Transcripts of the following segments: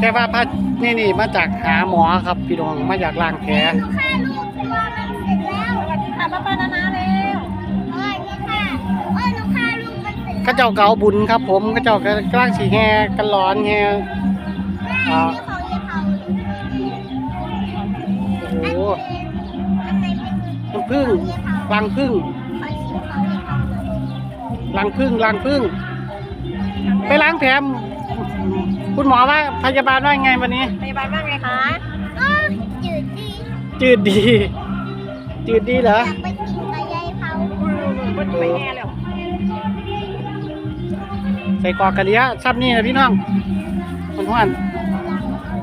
แต่ว่าพานี่นี่มาจากหาหมอครับพี่น้องมาจากล้างแผลหนูฆ่าลูกตัวมันเสร็จแล้วสวัสดีค่ะป้าป้านานาเร็วเอ้ยนี่ค่ะเอ้ยหนูฆ่าลูกมันเสร็จเข้าเจ้าเกาบุญครับ ผมเข้าเจ้ากำลังสีแฮกันร้อนแฮแม่อ่านี่ของยายเผาโอ้โหอันไหนเป็นน้ำผึ้งรังผึ้งขอชิมของยายเผาหน่อยรังผึ้งรังผึ้งไปล้างแผล คุณหมอว่าพยาบาลว่าไงวันนี้ พยาบาลว่าไงคะอ้าวจืดดีจืดดี จืดดีเหรออยากไปกินกับยายเผาก็จะไปแง่แล้วใส่กรอกกะเลียซับนี่นะพี่น้องมันห้วน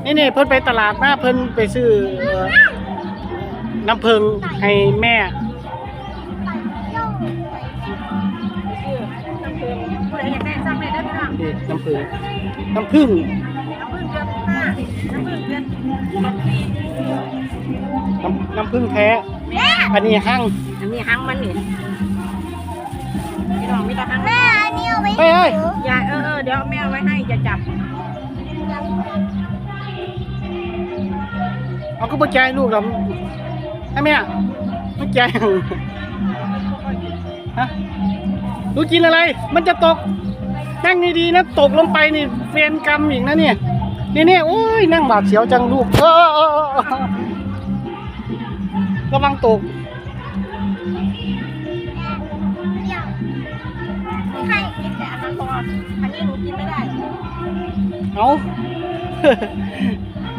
นี่นี่เพิ่นไปตลาดมาเพิ่นไปซื้อเอ่อน้ำผึ้งให้แม่ เลยได้ไหมล่ะนี่น้ำผึ้งน้ำผึ้งน้ำผึ้งเดือนห้าน้ำผึ้งเดือนสี่น้ำน้ำผึ้งแท้ แม่อันนี้หั่งอันนี้หังมันนี่พี่น้องมีแต่หังแม่อันนี้เอาไว้เฮ้ยเฮ้ยหนูยายเออเออเดี๋ยวแม่เอาไว้ให้จะจับเอาก็บ่ใจายลูกเราให้แม่ไม่ใจายฮะลูกกินอะไร มันจะตก นั่งดีๆนะตกลงไปนี่เฟียนกรรมอีกนะเนี่ยนี่เนี่ยโอ้ยนั่งบาดเสียวจังลูกเออระวังตกเดี๋ยวไม่ให้กินแต่อาหารพออันนี้หนูกินไม่ได้ เอา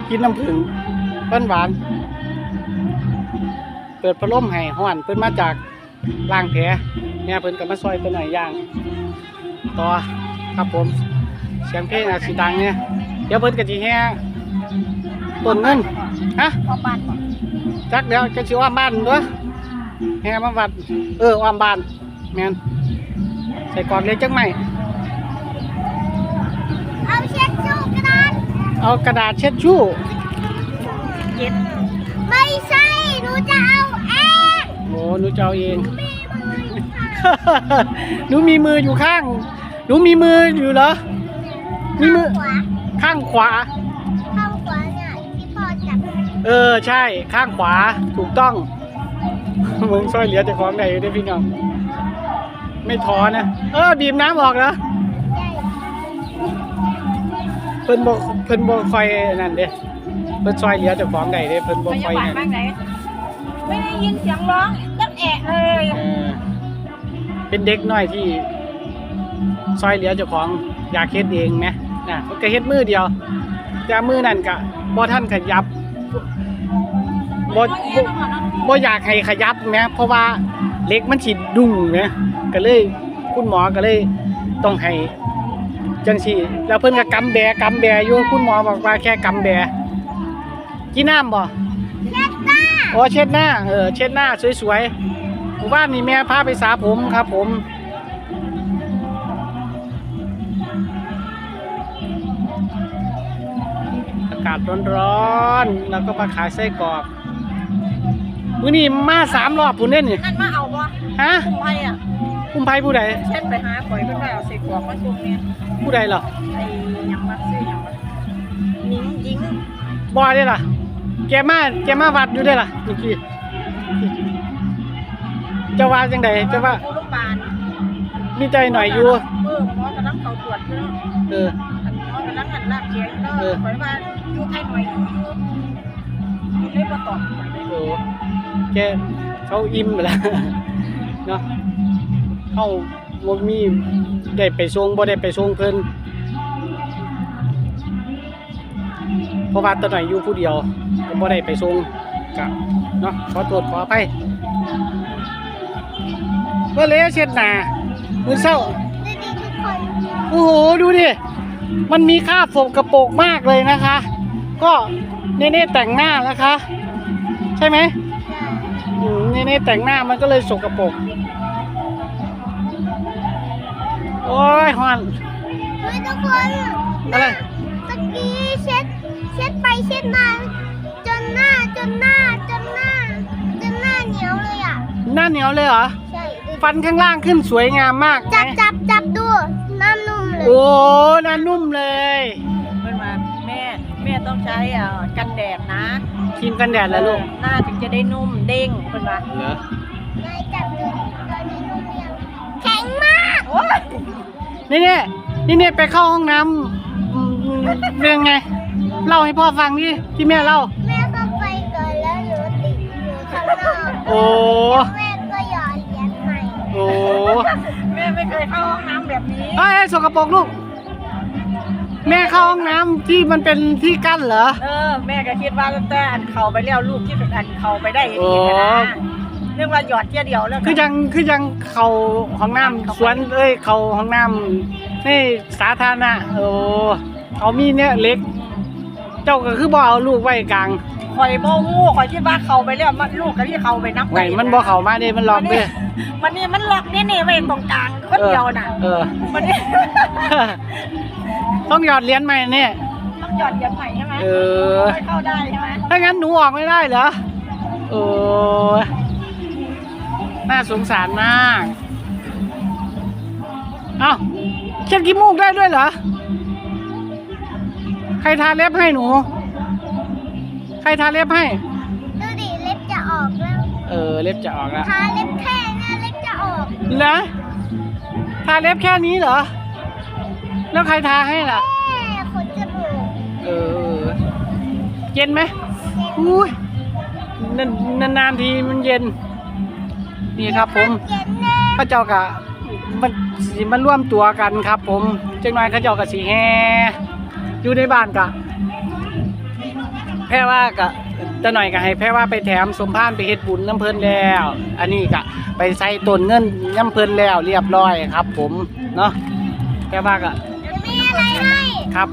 กินน้ำผึ้งเปิ้นหวาน เปิดพัดลมให้ห้อนเพิ่นมาจากล่างแผลเนี่ยเพิ่นก็มาซอยตัวหน่อยย่าง ต่อ ครับผม เสียงเพลงอาจสิดังเนี่ยเดี๋ยวเพิ่นก็สิแห่ต้นเงินฮะพอปานก่อนจักเดี๋ยวจะสิอ้อมบ้านตัวแห่มาวัด เอออ้อมบ้านแม่นใส่กรอบเล็กจังไหมเอาเช็ดชูกระดาษเอากระดาษเช็ดชู่เย็นไม่ใช่หนูจะเอาเองโอ้หนูจะเอาเองมีมืออยู่ค่ะหนูมีมืออยู่ข้าง หนูมีมืออยู่เหรอ มีมือ ขวาข้างขวา ข้างขวาเนี่ยที่พ่อจับเออใช่ข้างขวาถูกต้อง มึงช่วยเหลือเจ้าของได้อยู่เด้อพี่น้อง ไม่ท้อนะ เออบีบน้ำออกแล้วใหญ่เพิ่นบ่เพิ่นบ่ค่อยนั่นเด้เพิ่นช่วยเหลือเจ้าของได้เด้เพิ่นบ่พค่อยยาบาลนั่นบ้างไหนไม่ได้ยินเสียงร้องจักแอะเลย เออเป็นเด็กน้อยที่ ช่วยเหลือเจ้าของอยากเฮ็ดเองไหมน่ะเพิ่นก็เฮ็ดมือเดียวแต่มือนั่นก็บ่ทันขยับบ่บ่บ่อยากให้ขยับแหมเพราะว่าเหล็กมันสิดุ้งแหมก็เลยคุณหมอก็เลยต้องให้จังซี่ แล้วเพิ่นก็กำแบกำแบอยู่คุณหมอบอกว่าแค่กำแบกินน้ำบ่เช็ดหน้าอ๋อเช็ดหน้าเออเช็ดหน้าสวยๆหมู่บ้านนี่แม่พาไปสระผมครับผมากาศร้อนๆแล้วก็มาขายไส้กรอกมื้อนี้มาสามรอบพุ่นเด้นี่นั่นมาเอาบ่ฮะคุ้มไพอะคุณไผผู้ใดเช่นไปหาข่อยเพิ่นว่าเอาใส่กรอกมาชุบเนี่ยผู้ใดเหรอไอ้หยังมาซื้อหยังมาหนิงหญิงบอยได้ล่ะ แกมาแกมาวัดอยู่ได้ล่ะเมื่อกี้เจะว่าจังใดเจะว่าโรงพยาบาลมีใจหน่อยอยู่ เออหมอกำลังเขาตรวจอยู่เนาะเออ อันหมอกำลังหันหน้าเขียงเนาะเออข่อยว่าอ ยู่ใครหน่อยอยู่อยู่เลยบ่ตอบข่อยเลยโอ้แกเขาอิ่มไปแล้วเนาะเขาบ่มีได้ไปส่งบ่ได้ไปส่งเพิ่นเพราะว่าตอนหน่อยอยู่ผู้เดียวก็บ่ได้ไปส่งก็เนาะขอโทษขออภัยเมื่อเลยเช็ดหน้ามื้อเช้าดูดิทุกคนโอ้โห ดูดิ มันมีค่าบสกระโปรกมากเลยนะคะ ก็เน่ๆแต่งหน้านะคะ ใช่ไหมอืมเน่ๆแต่งหน้ามันก็เลยสกระโปรกโอ้ยฮอนเฮ้ยทุกคนอะไรตะกี้เช็ดเช็ดไปเช็ดมาจนหน้าจนหน้าจนหน้าจนหน้าเหนียวเลยอะหน้าเหนียวเลยเหรอใช่ดูดิฟันข้างล่างขึ้นสวยงามมากจับไหมจับจับดูน้ำนุ่มเลยโอ้หน้านุ่มเลยเพิ่นว่า แม่ต้องใช้เอ่อกันแดดนะครีมกันแดดแล้วลูกหน้าถึงจะได้นุ่มเด้งเป็นว่าเหรอนายจับตัวตัวนี้นุ่มยังแข็งมากโอ้ยนี่เนี่ยนี่เนี่ยไปเข้าห้องน้ำอืมเป็นยังไง เล่าให้พ่อฟังดิที่แม่เล่า แม่ก็ไปก่อนแล้วหนูติดอยู่ข้างนอกโอ้แม่ก็หยอดเหรียญใหม่โอ้แม่ไม่เคยเข้าห้องน้ำแบบนี้ เอ้ยสกปรกลูก แม่เข้าห้องน้ำที่มันเป็นที่กั้นเหรอ เออแม่ก็คิดว่าแต่อันเข้าไปแล้วลูกที่เป็นอันเข้าไปได้เองโอ้นะนึกว่าหยอดเที่ยวเดียวแล้วก็คือยังคือยังเขาห้องน้ำสวนเอ้ยเขาห้องน้ำนี่สาธารณะโอ้เขามีเนี่ยเล็ก เจ้าก็คือบ่เอาลูกไว้กลางข่อยโมงูข่อยคิดว่าเข้าไปแล้วมันลูกก็ที่เข้าไปนับไงมันบ่เข้ามาเด้มันหลอกเด้มันนี่มันล็อกนี่นี่ไว้ตรงกลางคนเดียวน่ะเออมันนี่ ต้องหยอดเหรียญใหม่เนี่ยต้องหยอดเหรียญใหม่ใช่ไหมเออค่อยเข้าได้ใช่ไหมถ้างั้นหนูออกไม่ได้เหรอโอ้ยน่าสงสารมากเอ้าเช็ดขี้มูกได้ด้วยเหรอ ใครทาเล็บให้หนู ใครทาเล็บให้ ดูดิเล็บจะออกแล้ว เออเล็บจะออกแล้ว ทาเล็บแค่เนี้เล็บจะออก เหรอ ทาเล็บแค่นี้เหรอ แล้วใครทาให้ล่ะ ขนจมูกเออ เย็นไหมอุ้ยนานนานๆทีมันเย็น นี่ครับผมพระเจ้ากะมันสิมันร่วมตัวกันครับ ผมจังหน่อยเขาเจ้ากะสีแฮอยู่ในบ้านกะ แพ่ว่ากะจะหน่อยกะให้แพ่ว่าไปแถมสมพานไปเฮ็ดบุญน้ำเพลินแล้ว อันนี้กะ ไปใส่ต้นเงินน้ำเพลินแล้วเรียบร้อยครับ ผมเนาะแพ่ว่ากะ อะไรให้ครับ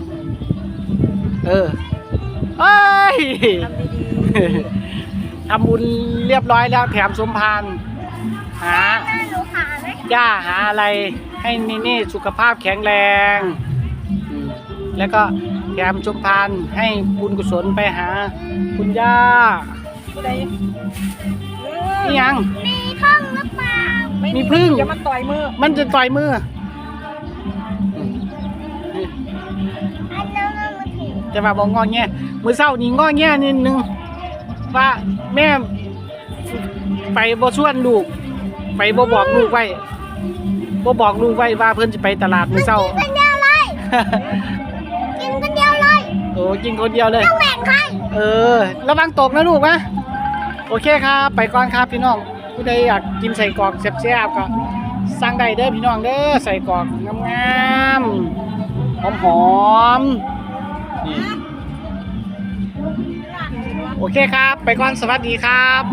เออเอ้ยทำดีทำบุญเรียบร้อยแล้วแถมสมพานหาหน้าหนูขาไหมย่าหาอะไร ให้นี่นี่สุขภาพแข็งแรงอืมแล้วก็แถมสมพานให้บุญกุศลไปหา คุณย่าๆผู้ใดนี่ยัง มีท่องหรือเปล่าไม่มีพึ่งอย่ามาต่อยมือ มันจะต่อยมือ มันถือจะมาบอกงอแงมือเศร้านี่งอแงนิดนึงว่าแม่ไปบ่ชวนลูก ไปบ่บอกลูกไว้บ่บอกลูกไว้ว่าเพิ่นจะไปตลาดมือเศร้ากินคนเดียวเลยกินคนเดียวเลยโอ้กินคนเดียวเลยต้องแบ่งใครเออ ระวังตกนะลูกนะโอเคครับ ไปก่อนครับพี่น้องผู้ใดอยากกินใส่กรอกแซ่บๆก็สั่งได้เด้อพี่น้องเด้อใส่กรอกงามๆหอมๆนี่ โอเคครับ ไปก่อนสวัสดีครับ